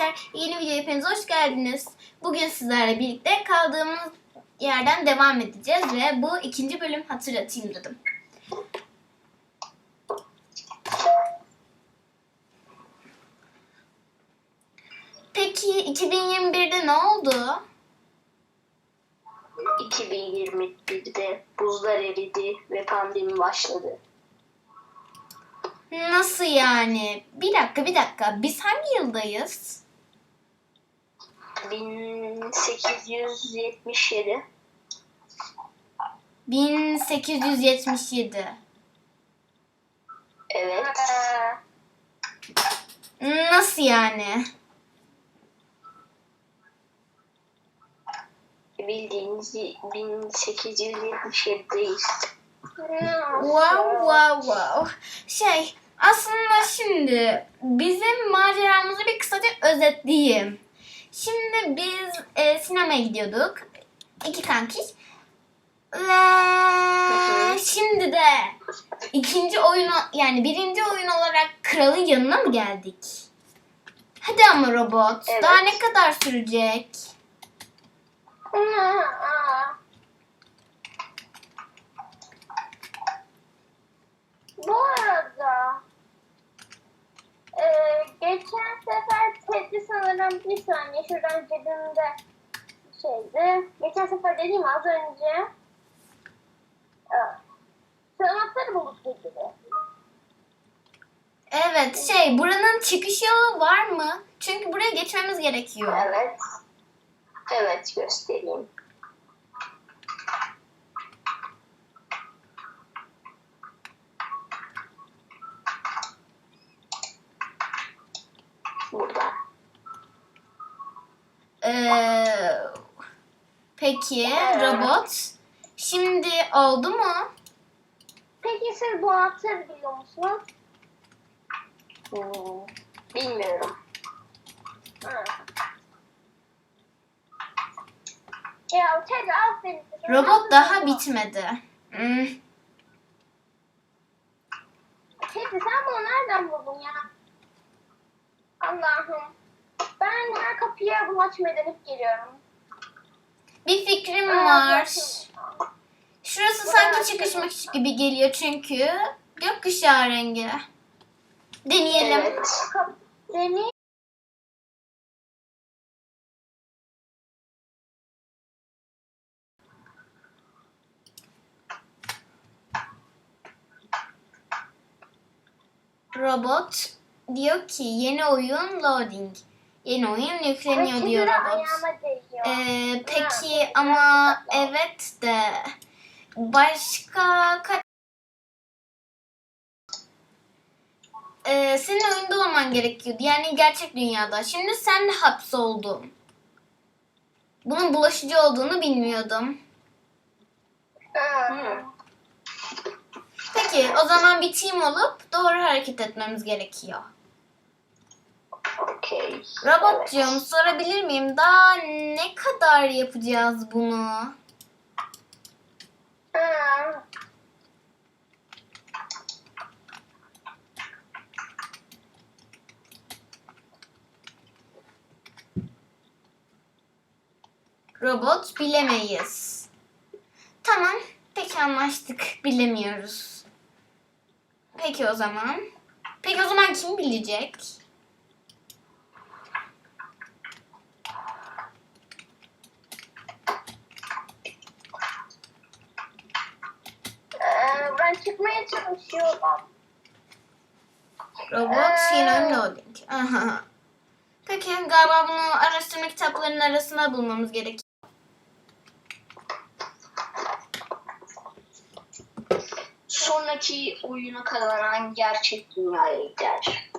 arkadaşlar. Yeni videoya hepiniz hoş geldiniz. Bugün sizlerle birlikte kaldığımız yerden devam edeceğiz ve bu ikinci bölüm hatırlatayım dedim. Peki 2021'de ne oldu? 2021'de buzlar eridi ve pandemi başladı. Nasıl yani? Bir dakika bir dakika. Biz hangi yıldayız? 1877 1877. evet. Nasıl yani? Bildiğiniz 1877'deyiz. Wow wow wow. Şey aslında şimdi bizim maceramızı bir kısaca özetleyeyim. Şimdi biz e, sinemaya gidiyorduk. İki kankiş. Ve şimdi de ikinci oyunu yani birinci oyun olarak kralın yanına mı geldik? Hadi ama robot. Evet. Daha ne kadar sürecek? Bu arada e, geçen sefer Teddy sanırım bir saniye şuradan cebimde şeydi. Geçen sefer dediğim az önce evet. Sanatları bulup getirdi. Evet şey buranın çıkış yolu var mı? Çünkü buraya geçmemiz gerekiyor. Evet. Evet göstereyim. Burada. Ee, peki robot. Şimdi oldu mu? Peki siz bu atları biliyor musunuz? Hmm, bilmiyorum. Hı. Ya Teddy aferin. Robot daha bitmedi. Hmm. Teddy sen bunu nereden buldun ya? Allah'ım. Kapıya açmaya denip geliyorum. Bir fikrim Aa, var. Şurası sanki çıkışmış gibi geliyor çünkü gökkuşağı rengi. Deneyelim. Evet. Seni Robot diyor ki yeni oyun loading. Yeni oyun yükleniyor Teddy diyor de robot. Ee, peki ama evet de başka kaç Ee, senin oyunda olman gerekiyordu. Yani gerçek dünyada. Şimdi sen de hapsoldun. Bunun bulaşıcı olduğunu bilmiyordum. Hı. Peki o zaman bir team olup doğru hareket etmemiz gerekiyor. Robotcuğum sorabilir miyim? Daha ne kadar yapacağız bunu? Robot bilemeyiz. Tamam. Peki anlaştık. Bilemiyoruz. Peki o zaman. Peki o zaman kim bilecek? Ee, ben çıkmaya çalışıyorum. Robot yeni loading. Aha. Peki galiba bunu araştırma kitaplarının arasında bulmamız gerekiyor. Sonraki oyuna kazanan gerçek dünyaya gider.